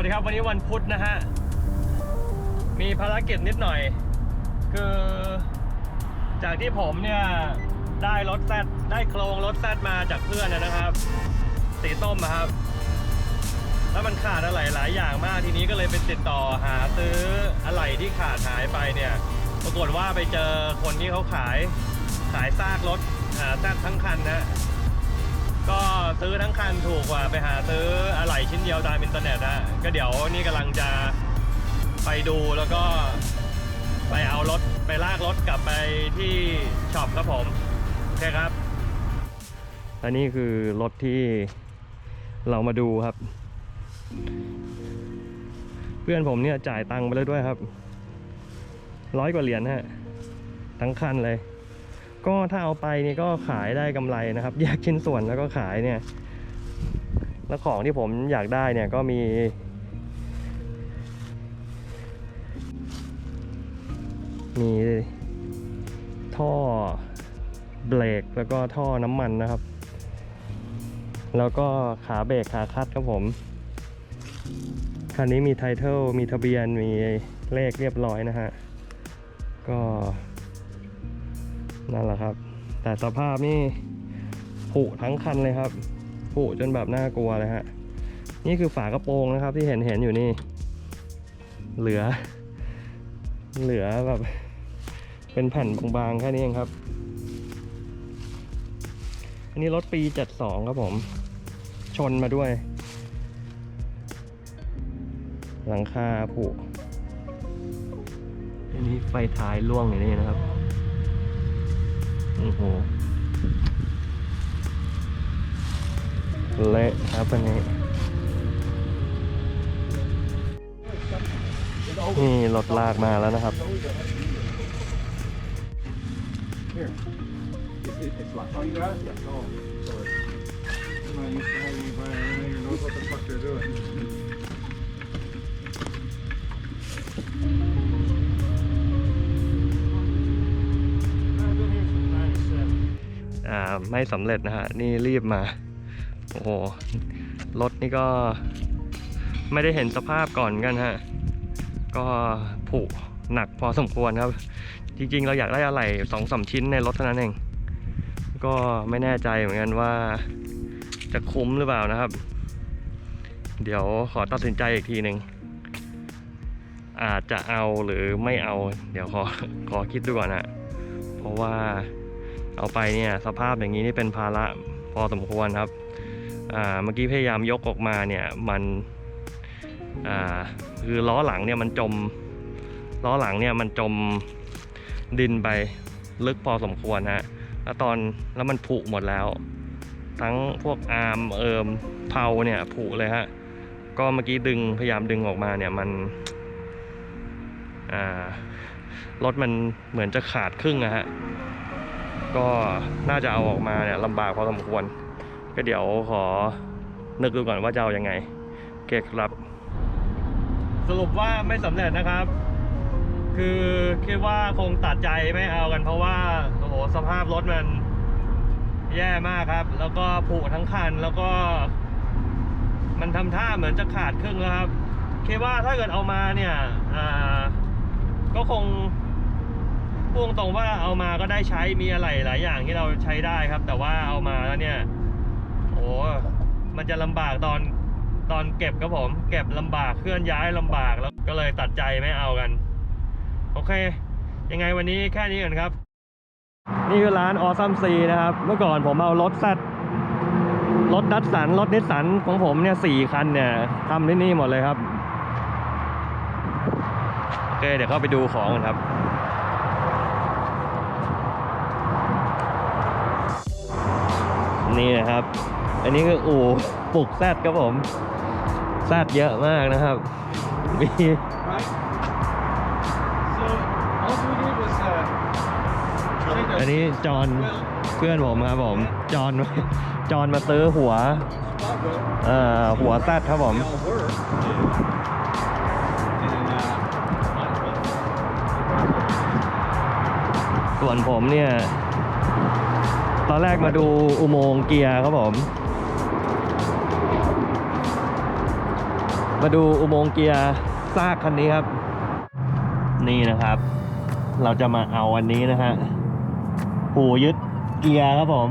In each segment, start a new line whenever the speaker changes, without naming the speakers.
วัสดีครับวันนี้วันพุธนะฮะ มีภารกิจนิดหน่อย คือจากที่ผมเนี่ยได้รถแซดได้โครงรถแซดมาจากเพื่อนนะครับ สีส้มนะครับ แล้วมันขาดอะไหล่หลายอย่างมากทีนี้ก็เลยไปติดต่อหาซื้ออะไหล่ที่ขาดหายไปเนี่ย ปรากฏว่าไปเจอคนที่เขาขายขายซากรถอ่าแซดทั้งคันนะ ก็ซื้อทั้งคันถูกกว่าไปหาซื้ออะไหล่ชิ้นเดียวตามอินเทอร์เน็ตนะก็เดี๋ยวนี่กำลังจะไปดูแล้วก็ไปเอารถไปลากรถกลับไปที่ช็อปครับผม โอเคครับ อันนี้คือรถที่เรามาดูครับ เพื่อนผมเนี่ยจ่ายตังค์ไปแล้วด้วยครับ ร้อยกว่าเหรียญฮะทั้งคันเลย ก็ถ้าเอาไปนี่ก็ขายได้กำไรนะครับ แยกชิ้นส่วนแล้วก็ขายเนี่ย แล้วของที่ผมอยากได้เนี่ยก็มีมีท่อเบรกแล้วก็ท่อน้ำมันนะครับ แล้วก็ขาเบรกขาคัดครับผม คันนี้มีไทเทลมีทะเบียนมีเลขเรียบร้อยนะฮะ ก็ นั่นแหละครับ แต่สภาพนี่ผุทั้งคันเลยครับผุจนแบบน่ากลัวเลยฮะนี่คือฝากระโปรงนะครับ ที่เห็นเห็นอยู่นี่ เหลือ เหลือแบบ เป็นแผ่นบางๆแค่นี้เองครับ อันนี้รถปี 72 ครับผม ชนมาด้วย หลังคาผุอันนี้ไฟท้ายร่วงอย่างนี้นะครับ โอ้โหเละครับอันนี้ นี่รถลากมาแล้วนะครับ
Here. It, it, it's locked. Oh, you got it? Yeah. Oh, sorry. I'm not used to having anybody around who knows what the fuck they're doing.
ไม่สำเร็จนะฮะ นี่รีบมา โอ้โห รถนี่ก็ไม่ได้เห็นสภาพก่อนเหมือนกันฮะ ก็ผุหนักพอสมควรครับ จริงๆ เราอยากได้อะไรสองสามชิ้นในรถเท่านั้นเอง ก็ไม่แน่ใจเหมือนกันว่าจะคุ้มหรือเปล่านะครับ เดี๋ยวขอตัดสินใจอีกทีหนึ่งอาจจะเอาหรือไม่เอา เดี๋ยวขอขอคิดดูก่อนนะเพราะว่า เอาไปเนี่ยสภาพอย่างนี้นี่เป็นภาระพอสมควรครับเมื่อกี้พยายามยกออกมาเนี่ยมันคือล้อหลังเนี่ยมันจมล้อหลังเนี่ยมันจมดินไปลึกพอสมควรฮะแล้วตอนแล้วมันผุหมดแล้ว ทั้งพวกอาร์มเอิมเพาเนี่ยผุเลยฮะก็เมื่อกี้ดึงพยายามดึงออกมาเนี่ยมันรถมันเหมือนจะขาดครึ่งอะฮะ ก็น่าจะเอาออกมาเนี่ยลำบากพอสมควร ก็เดี๋ยวขอนึกดูก่อนว่าจะเอายังไงโอเคครับ สรุปว่าไม่สำเร็จนะครับ คือคิดว่าคงตัดใจไม่เอากัน เพราะว่าโอ้โหสภาพรถมันแย่มากครับ แล้วก็ผุทั้งคันแล้วก็ มันทำท่าเหมือนจะขาดครึ่งแล้วครับคิดว่าถ้าเกิดเอามาเนี่ย อ่า ก็คง พูดตรงว่าเอามาก็ได้ใช้มีอะไรหลายอย่างที่เราใช้ได้ครับ แต่ว่าเอามาแล้วเนี่ยโอ้มันจะลำบากตอนตอนเก็บครับผมเก็บลำบากเคลื่อนย้ายลำบากแล้วก็เลยตัดใจไม่เอากัน โอเค ยังไงวันนี้แค่นี้ก่อนครับ นี่คือร้านออซัมซีนะครับ เมื่อก่อนผมเอารถแซดรถดัตสันรถนิสสันของผมเนี่ยสี่คันเนี่ยทำที่นี่หมดเลยครับ โอเค เดี๋ยวเข้าไปดูของกันครับ นี่นะครับ อันนี้คืออู่ปลุกแซดครับผมแซดเยอะมากนะครับ มี
Right? So,
อันนี้จอนเพื่อนผมครับผม จอนจอนมาซื้อหัวเอ่อหัวแซดครับผมส่วนผมเนี่ย ตอนแรกมาดูอุโมงค์เกียร์ครับผม มาดูอุโมงค์เกียร์ซากคันนี้ครับ นี่นะครับ เราจะมาเอาอันนี้นะฮะหูยึดเกียร์ครับผม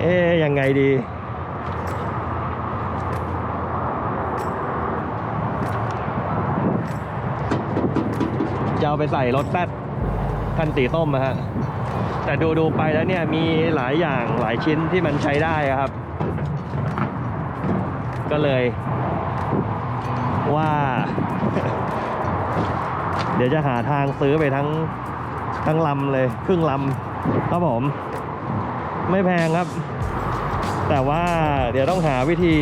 เอ๊ยยังไงดี จะเอาไปใส่รถแป๊ดคันสีส้มนะฮะแต่ดูดูไปแล้วเนี่ยมีหลายอย่างหลายชิ้นที่มันใช้ได้ครับ ก็เลยว่า เดี๋ยวจะหาทางซื้อไปทั้งทั้งลำเลย ครึ่งลำครับผม ไม่แพงครับ แต่ว่าเดี๋ยวต้องหาวิธี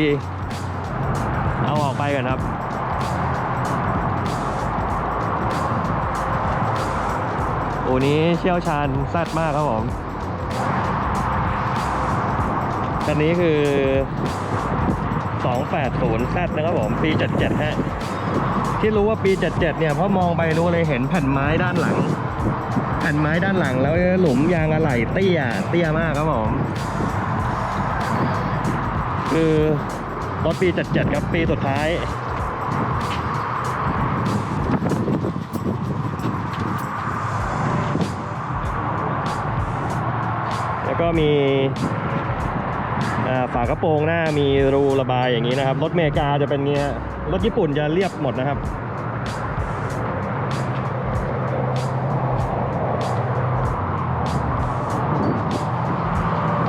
เอาออกไปก่อนครับ อ้นี้เชี่ยวชาญแซดมากครับผมคันนี้คือ 280 Z นะครับผม ปี 77 ฮะ ที่รู้ว่าปี 77 เนี่ย เพราะมองไปรู้เลยเห็นแผ่นไม้ด้านหลัง แผ่นไม้ด้านหลังแล้วหลุมยางอะไหล่เตี้ย เตี้ยมากครับผม คือรถปี 77 ครับ ปีสุดท้าย มีฝากระโปรงหน้ามีรูระบายอย่างนี้นะครับ รถเมกาจะเป็นเงี้ยรถญี่ปุ่นจะเรียบหมดนะครับ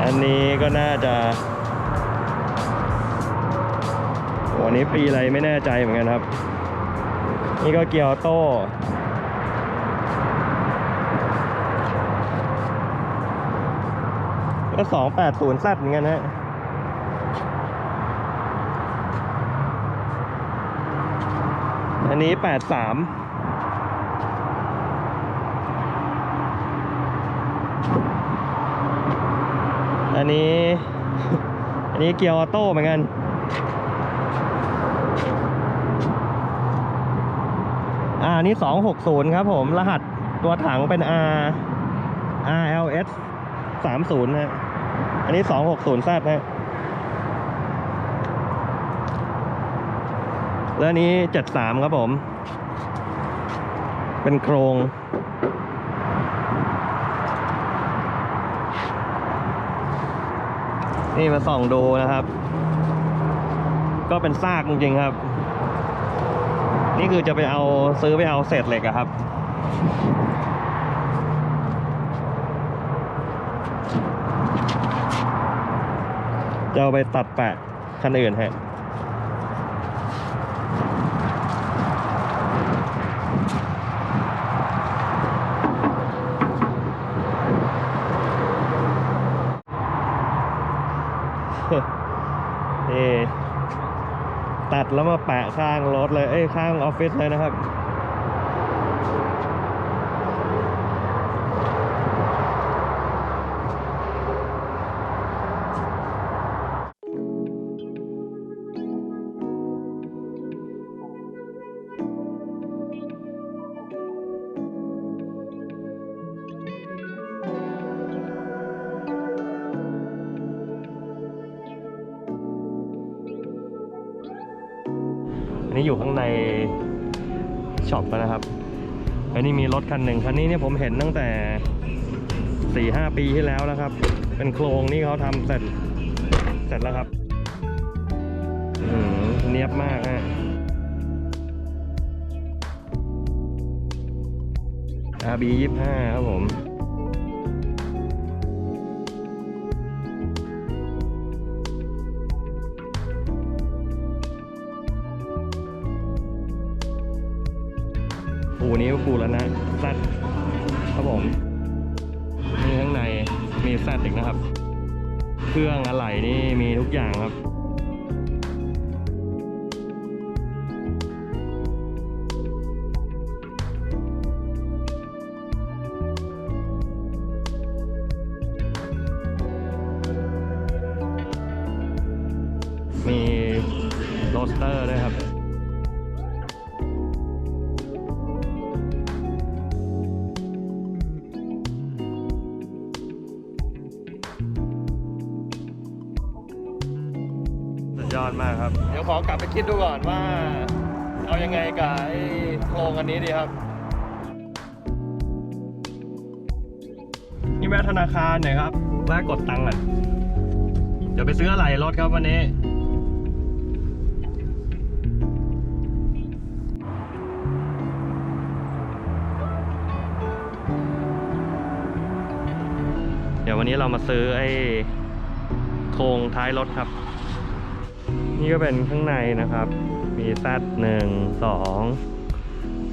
อันนี้ก็น่าจะวันนี้ปีอะไรไม่แน่ใจเหมือนกันครับ นี่ก็เกียร์ออโต้ ก็สองแปดศูนย์แซดเหมือนกันฮะอันนี้แปดสามอันนี้ อันนี้เกียร์ออโต้เหมือนกันอ่านนี้สองหกศูนย์ครับผม รหัสตัวถังเป็น R RLS สามศูนย์ฮะ อันนี้สองหกศูนย์แซดฮะแล้วอันนี้เจ็ดสามครับผม เป็นโครงนี่มาส่องดูนะครับ ก็เป็นซากจริงๆครับ นี่คือจะไปเอาซื้อไปเอาเศษเหล็กอะครับ จะเอาไปตัดแปะคันอื่นฮะนี่ตัดแล้วมาแปะข้างรถเลย เอ้ยข้างออฟฟิศเลยนะครับ นนี้อยู่ข้างในช็อปแล้วนะครับ อันนี้มีรถคันหนึ่งคันนี้เนี่ยผมเห็นตั้งแต่สี่ห้าปีที่แล้วนะครับ เป็นโครงนี่เขาทำเสร็จ เสร็จแล้วครับเนียบมากฮะอาบียี่ห้าครับผม นี้ก็ปูแล้วนะซัดครับผมนี่ข้างในมีแซดอีกนะครับ เครื่องอะไหล่นี่มีทุกอย่างครับ อดมากครับ เดี๋ยวขอกลับไปคิดดูก่อนว่า เอายังไงกับไอ้โครงอันนี้ดีครับ นี่แวะธนาคารหน่อยครับแวะกดตังค์อะเดี๋ยวไปซื้ออะไรรถครับวันนี้ เดี๋ยววันนี้เรามาซื้อไอ้โครงท้ายรถครับ นี่ก็เป็นข้างในนะครับ มีแซดหนึ่งสอง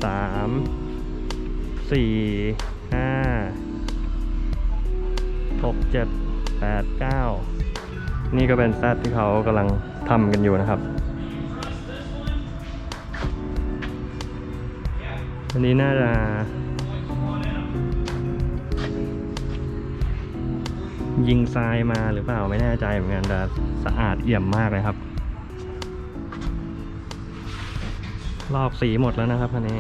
สามสี่ห้าหกเจ็ดแปดเก้านี่ก็เป็นแซดที่เขากำลังทำกันอยู่นะครับอันนี้น่าจะยิงทรายมาหรือเปล่าไม่แน่ใจเหมือนกันแต่สะอาดเอี่ยมมากเลยครับ ลอกสีหมดแล้วนะครับคันนี้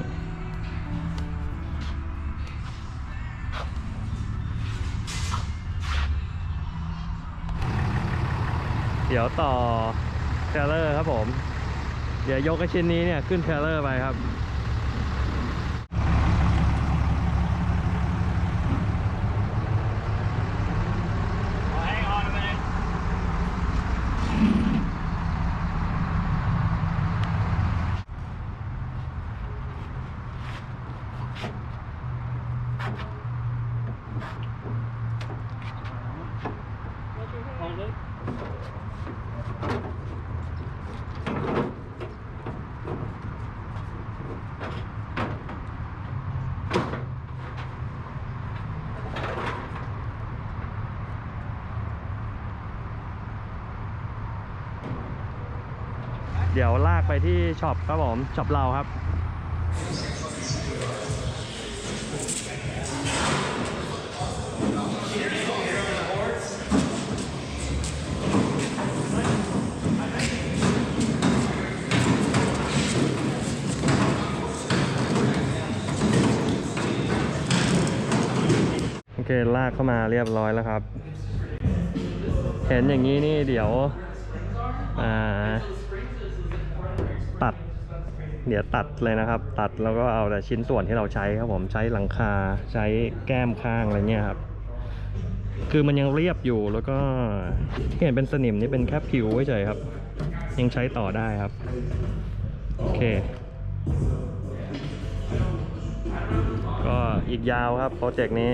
เดี๋ยวต่อเทเลอร์ครับผม เดี๋ยวยกไอชิ้นนี้เนี่ยขึ้นเทเลอร์ไปครับ เดี๋ยวลากไปที่ช็อปครับผมช็อปเราครับ โอเค ลากเข้ามาเรียบร้อยแล้วครับ เห็นอย่างนี้นี่เดี๋ยว อ่า เดี๋ยวตัดเลยนะครับ ตัดแล้วก็เอาแต่ชิ้นส่วนที่เราใช้ครับผมใช้หลังคาใช้แก้มข้างอะไรเงี้ยครับ คือมันยังเรียบอยู่แล้วก็ที่เห็นเป็นสนิมนี่เป็นแค่ผิวเฉยครับ ยังใช้ต่อได้ครับ โอเค ก็อีกยาวครับโปรเจกต์นี้